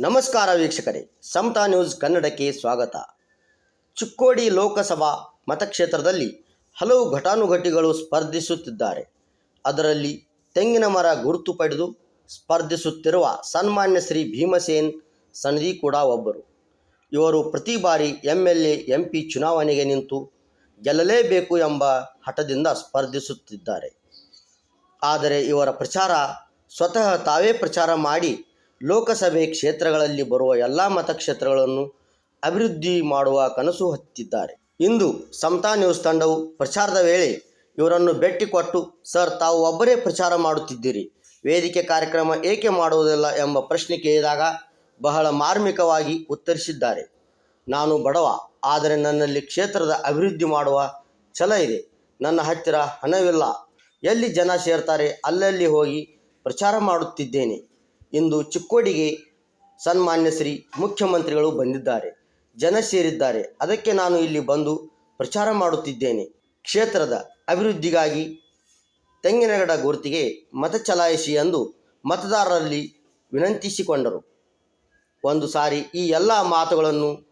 ನಮಸ್ಕಾರ ವೀಕ್ಷಕರೇ, ಸಮತಾ ನ್ಯೂಸ್ ಕನ್ನಡಕ್ಕೆ ಸ್ವಾಗತ. ಚಿಕ್ಕೋಡಿ ಲೋಕಸಭಾ ಮತಕ್ಷೇತ್ರದಲ್ಲಿ ಹಲವು ಘಟಾನುಘಟಿಗಳು ಸ್ಪರ್ಧಿಸುತ್ತಿದ್ದಾರೆ. ಅದರಲ್ಲಿ ತೆಂಗಿನ ಮರ ಗುರುತು ಪಡೆದು ಸ್ಪರ್ಧಿಸುತ್ತಿರುವ ಸನ್ಮಾನ್ಯ ಶ್ರೀ ಭೀಮಸೇನ್ ಸನದಿ ಕೂಡ ಒಬ್ಬರು. ಇವರು ಪ್ರತಿ ಬಾರಿ ಎಂ ಎಲ್ ಎ ಎಂ ಚುನಾವಣೆಗೆ ನಿಂತು ಗೆಲ್ಲಲೇಬೇಕು ಎಂಬ ಹಠದಿಂದ ಸ್ಪರ್ಧಿಸುತ್ತಿದ್ದಾರೆ. ಆದರೆ ಇವರ ಪ್ರಚಾರ ಸ್ವತಃ ತಾವೇ ಪ್ರಚಾರ ಮಾಡಿ ಲೋಕಸಭೆ ಕ್ಷೇತ್ರಗಳಲ್ಲಿ ಬರುವ ಎಲ್ಲ ಮತಕ್ಷೇತ್ರಗಳನ್ನು ಅಭಿವೃದ್ಧಿ ಮಾಡುವ ಕನಸು ಹತ್ತಿದ್ದಾರೆ. ಇಂದು ಸಮತಾ ನ್ಯೂಸ್ ತಂಡವು ಪ್ರಚಾರದ ವೇಳೆ ಇವರನ್ನು ಭೇಟಿ ಕೊಟ್ಟು, ಸರ್, ತಾವು ಒಬ್ಬರೇ ಪ್ರಚಾರ ಮಾಡುತ್ತಿದ್ದೀರಿ. ವೇದಿಕೆ ಕಾರ್ಯಕ್ರಮ ಏಕೆ ಮಾಡುವುದಿಲ್ಲ? ಎಂಬ ಪ್ರಶ್ನೆ ಕೇಳಿದಾಗ ಬಹಳ ಮಾರ್ಮಿಕವಾಗಿ ಉತ್ತರಿಸಿದ್ದಾರೆ. ನಾನು ಬಡವ, ಆದರೆ ನನ್ನಲ್ಲಿ ಕ್ಷೇತ್ರದ ಅಭಿವೃದ್ಧಿ ಮಾಡುವ ಛಲ ಇದೆ. ನನ್ನ ಹತ್ತಿರ ಹಣವಿಲ್ಲ. ಎಲ್ಲಿ ಜನ ಸೇರ್ತಾರೆ, ಅಲ್ಲಲ್ಲಿ ಹೋಗಿ ಪ್ರಚಾರ ಮಾಡುತ್ತಿದ್ದೇನೆ. ಇಂದು ಚಿಕ್ಕೋಡಿಗೆ ಸನ್ಮಾನ್ಯ ಶ್ರೀ ಮುಖ್ಯಮಂತ್ರಿಗಳು ಬಂದಿದ್ದಾರೆ. ಜನ ಸೇರಿದ್ದಾರೆ. ಅದಕ್ಕೆ ನಾನು ಇಲ್ಲಿ ಬಂದು ಪ್ರಚಾರ ಮಾಡುತ್ತಿದ್ದೇನೆ. ಕ್ಷೇತ್ರದ ಅಭಿವೃದ್ಧಿಗಾಗಿ ತೆಂಗಿನಗಡ ಗುರುತಿಗೆ ಮತ ಚಲಾಯಿಸಿ ಎಂದು ಮತದಾರರಲ್ಲಿ ವಿನಂತಿಸಿಕೊಂಡರು. ಒಂದು ಸಾರಿ ಈ ಎಲ್ಲ ಮಾತುಗಳನ್ನು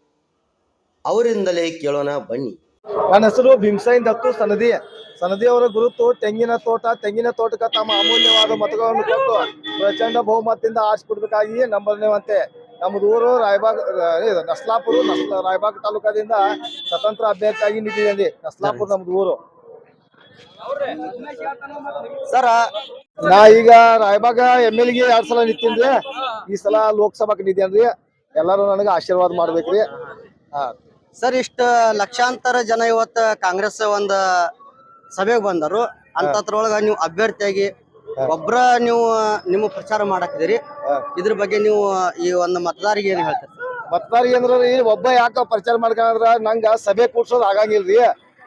ಅವರಿಂದಲೇ ಕೇಳೋಣ ಬನ್ನಿ. ನನ್ನ ಹೆಸರು ಭೀಮಸೈನ್ ದತ್ತು ಸನದಿ. ಸನದಿ ಅವರ ಗುರುತು ತೆಂಗಿನ ತೋಟ ತೆಂಗಿನ ತೋಟಕ್ಕೆ ತಮ್ಮ ಅಮೂಲ್ಯವಾದ ಮತಗಳನ್ನು ಕೊಟ್ಟು ಪ್ರಚಂಡ ಬಹುಮತದಿಂದ ಆರಿಸಿಕೊಡ್ಬೇಕಾಗಿ ನಂಬರ್ನೇವಂತೆ ನಮ್ಮದು ಊರು ರಾಯಬಾಗ್ ಇದು ನಸ್ಲಾಪುರ ನಸ್ಲ ರಾಯಬಾಗ್ ತಾಲೂಕಾದಿಂದ ಸ್ವತಂತ್ರ ಅಭ್ಯರ್ಥಿಯಾಗಿ ನಿಂತಿದೆ ನಸ್ಲಾಪುರ ನಮ್ದು ಊರು ಸರ ನಾ ಈಗ ರಾಯಬಾಗ ಎಂ ಎಲ್ಗೆ ಎರಡ್ ಸಲ ನಿಂತೀನಿ ಈ ಸಲ ಲೋಕಸಭಾಕ್ ನಿಂತೇನ್ರಿ ಎಲ್ಲರೂ ನನಗೆ ಆಶೀರ್ವಾದ ಮಾಡ್ಬೇಕ್ರಿ. ಹಾ. ಸರ್ ಇಷ್ಟ ಲಕ್ಷಾಂತರ ಜನ ಇವತ್ತು ಕಾಂಗ್ರೆಸ್ ಒಂದು ಸಭೆಗೆ ಬಂದರು. ಅಂತದ್ರೊಳಗ ನೀವು ಅಭ್ಯರ್ಥಿಯಾಗಿ ಒಬ್ರ ನೀವು ನಿಮ್ಮ ಪ್ರಚಾರ ಮಾಡಾಕಿದಿರಿ ಇದ್ರ ಬಗ್ಗೆ ನೀವು ಈ ಒಂದು ಮತದಾರಿಗೆ ಏನು ಹೇಳ್ತೀರಿ? ಮತದಾರಿಗೆ ಅಂದ್ರ ರೀ ಒಬ್ಬ ಯಾಕ ಪ್ರಚಾರ ಮಾಡ್ಕೊಂಡ್ರ ನಂಗ ಸಭೆ ಕೂಡ್ಸೋದು ಆಗಂಗಿಲ್ರಿ.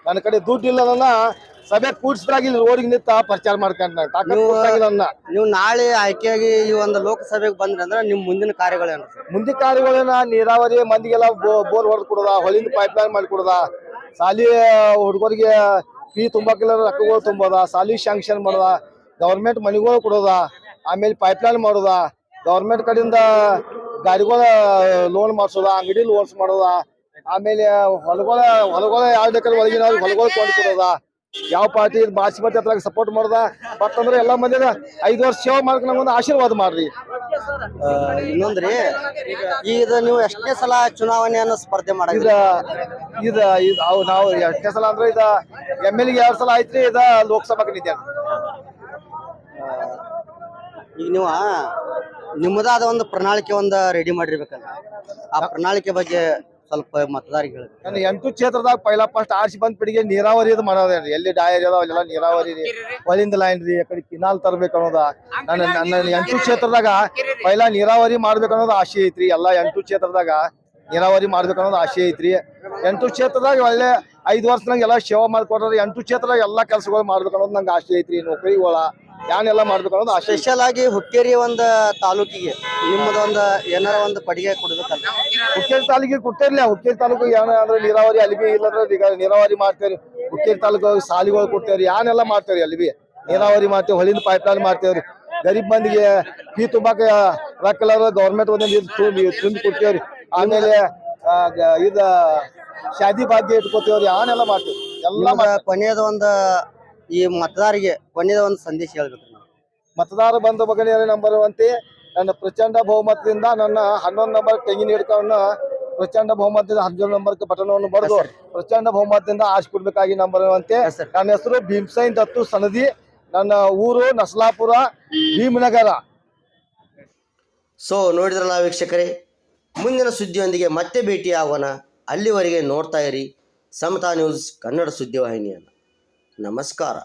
ನನ್ನ ಕಡೆ ದುಡ್ಡು ಇಲ್ಲ ಸಭೆ ಕೂಡ್ಸ್ರಾಗಿಲ್ಲ ರೋಡಿಗೆ ನಿಂತ ಪ್ರಚಾರ ಮಾಡ್ಕೊಂಡ ನೀವು ನಾಳೆ ಆಯ್ಕೆಯಾಗಿ ಈ ಒಂದು ಲೋಕಸಭೆಗೆ ಬಂದ್ರೆ ಅಂದ್ರೆ ನಿಮ್ ಮುಂದಿನ ಕಾರ್ಯಗಳೇನು ಮುಂದಿನ ಕಾರ್ಯಗಳೇನ ನೀರಾವರಿ ಮಂದಿಗೆಲ್ಲ ಬೋರ್ ಹೊಡೆದ್ ಕೊಡೋದ ಹೊಲಿಂದ ಪೈಪ್ ಲೈನ್ ಮಾಡಿ ಕೊಡೋದ ಸಾಲಿ ಹುಡುಗರಿಗೆ ಫೀ ತುಂಬಾಕಿಲ್ಲ ರೊಕ್ಕಗಳು ತುಂಬೋದ ಸಾಲಿ ಶಾಂಕ್ಷನ್ ಮಾಡೋದ ಗೌರ್ಮೆಂಟ್ ಮನಿಗಳು ಕೊಡೋದ, ಆಮೇಲೆ ಪೈಪ್ ಲೈನ್ ಮಾಡೋದ ಗೌರ್ಮೆಂಟ್ ಕಡೆಯಿಂದ ಗಾಡಿಗಳ ಲೋನ್ ಮಾಡಿಸೋದ, ಅಂಗಡಿ ಲೋನ್ಸ್ ಮಾಡೋದ, ಆಮೇಲೆ ಹೊಲಗಳ ಹೊಲಗಳ ಎರಡು ಎಕರೆ ಒಳಗಿನ ಹೊಲಗಳು ಕೊಂಡು ಕೊಡೋದ, ಯಾವ ಪಾರ್ಟಿ ಬಾಸ್ಮತಿ ಹತ್ರ ಸಪೋರ್ಟ್ ಮಾಡೋದ, ಮತ್ತಂದ್ರೆ ಎಲ್ಲ ಮಂದಿನ ಐದು ವರ್ಷ ಸೇವೆ ಮಾಡ್ಕೊಂಡು ಒಂದು ಆಶೀರ್ವಾದ ಮಾಡ್ರಿ. ಇನ್ನೊಂದ್ರಿ ಇದು ನೀವು ಎಷ್ಟನೇ ಸಲ ಚುನಾವಣೆಯನ್ನು ಸ್ಪರ್ಧೆ ಮಾಡಿದ್ರಿ ಇದ ಇದ್ ಅವ್ ನಾವು ಎಷ್ಟನೇ ಸಲ ಅಂದ್ರೆ ಇದ ಎಂ ಎಲ್ಗೆ ಎರಡ್ ಸಲ ಐತ್ರಿ ಇದ ಲೋಕಸಭಾ ಈಗ ನೀವು ನಿಮ್ಮದಾದ ಒಂದು ಪ್ರಣಾಳಿಕೆ ಒಂದು ರೆಡಿ ಮಾಡಿರ್ಬೇಕಲ್ಲ. ಆ ಪ್ರಣಾಳಿಕೆ ಬಗ್ಗೆ ಸ್ವಲ್ಪ ಮತದಾರಿಗೆ ಹೇಳಿ ನನ್ನ ಎಂಟು ಕ್ಷೇತ್ರದಾಗ ಪೈಲಾ ಫಸ್ಟ್ ಆರ್ಸಿ ಬಂದ್ ಪಿಡಿಗೆ ನೀರಾವರಿ ಇದು ಮಾಡೋದ್ರಿ ಎಲ್ಲಿ ಡಾಯರಿ ಅದಾವ ಅಲ್ಲೆಲ್ಲ ನೀರಾವರಿ ರೀ. ಹೊಳಿಂದ ಲೈನ್ ರೀ ಕಡೆ ಕಿನಾಲ್ ತರ್ಬೇಕು ಅನ್ನೋದ. ನನ್ನ ನನ್ನ ಎಂಟು ಕ್ಷೇತ್ರದಾಗ ಪೈಲಾ ನೀರಾವರಿ ಮಾಡ್ಬೇಕು ಅನ್ನೋದು ಆಸೆ ಐತ್ರಿ. ಎಲ್ಲಾ ಎಂಟು ಕ್ಷೇತ್ರದಾಗ ನೀರಾವರಿ ಮಾಡ್ಬೇಕು ಅನ್ನೋದು ಆಸೆ ಐತ್ರಿ. ಎಂಟು ಕ್ಷೇತ್ರದಾಗ ಒಳ್ಳೆ ಐದು ವರ್ಷದಾಗ ಎಲ್ಲ ಸೇವಾ ಮಾಡ್ಕೊಡ್ರಿ ಎಂಟು ಕ್ಷೇತ್ರದಾಗ ಎಲ್ಲಾ ಕೆಲಸಗಳು ಮಾಡ್ಬೇಕು ಅನ್ನೋದು ನಂಗೆ ಆಸೆ ಐತ್ರಿ. ನೌಕರಿಗಳ ಯಾನೆಲ್ಲ ಮಾಡ್ಬೇಕು ಅನ್ನೋದು. ಸ್ಪೆಷಲ್ ಆಗಿ ಹುಕ್ಕೇರಿ ಒಂದು ತಾಲೂಕಿಗೆ. ನಿಮ್ಮದೊಂದು ಏನಾರ ಒಂದು ಪಡಿಗೆ ಕೊಡ್ಬೇಕಲ್ಲ. ಹುಕ್ಕೇರಿ ತಾಲೂಕಿಗೆ ಕೊಟ್ಟಿರ್ಲಿ ಹುಕ್ಕೇರಿ ತಾಲೂಕು ಏನ ಅಂದ್ರೆ ನೀರಾವರಿ ಅಲ್ಲಿ ಬಿ ಇಲ್ಲಂದ್ರೆ ಈಗ ನೀರಾವರಿ ಮಾಡ್ತೇವ್ರಿ. ಹುಕ್ಕೇರಿ ತಾಲೂಕು ಸಾಲಿಗಳು ಕೊಡ್ತೇವ್ರಿ ಯಾನೆಲ್ಲ ಮಾಡ್ತೇವ್ರಿ ಅಲ್ಲಿ ಬಿ ನೀರಾವರಿ ಮಾಡ್ತೇವೆ ಹೊಳಿಂದ ಪೈಪ್ ಲೈನ್ ಮಾಡ್ತೇವ್ರಿ. ಗರೀಬ್ ಮಂದಿಗೆ ಫೀ ತುಂಬಾಕ ರೊಕ್ಕ ಗೌರ್ಮೆಂಟ್ ಒಂದ್ ನೀರು ತುಂಬಿ ತುಂಬಿ ಕೊಡ್ತೇವ್ರಿ. ಆಮೇಲೆ ಆ, ಗ- ಇದ ಶಾದಿ ಭಾಗ್ಯ ಇಟ್ಕೋತೇವ್ರಿ ಯಾನೆಲ್ಲ ಮಾಡ್ತೇವ್ರಿ. ಎಲ್ಲ ಕೊನೆಯದ ಒಂದು ಈ ಮತದಾರಿಗೆ ಕೊನೆಯ ಒಂದು ಸಂದೇಶ ಹೇಳ್ಬೇಕು. ಮತದಾರ ಬಂಧು ಬಗ್ಗೆ ನಂಬರ್ ಅಂತೆ. ನನ್ನ ಪ್ರಚಂಡ ಬಹುಮತದಿಂದ ನನ್ನ ಹನ್ನೊಂದು ನಂಬರ್ ತೆಂಗಿನ ಹಿಡ್ಕೊಂಡು ಪ್ರಚಂಡ ಬಹುಮತದಿಂದ ಹದಿನೇಳು ನಂಬರ್ ಬಟನವನ್ನು ಬರೆದು ಪ್ರಚಂಡ ಬಹುಮತದಿಂದ ಆರಿಸ್ಕೊಡ್ಬೇಕಾಗಿ ನಂಬರ್ ಅಂತೆ. ನನ್ನ ಹೆಸರು ಭೀಮಸೈನ್ ದತ್ತು ಸನದಿ. ನನ್ನ ಊರು ನಸಲಾಪುರ ಭೀಮನಗರ. ಸೊ ನೋಡಿದ್ರಲ್ಲ ವೀಕ್ಷಕರೇ ಮುಂದಿನ ಸುದ್ದಿಯೊಂದಿಗೆ ಮತ್ತೆ ಭೇಟಿ ಆಗೋಣ ಅಲ್ಲಿವರೆಗೆ ನೋಡ್ತಾ ಇರಿ ಸಮತಾ ನ್ಯೂಸ್ ಕನ್ನಡ ಸುದ್ದಿವಾಹಿನಿಯನ್ನು ನಮಸ್ಕಾರ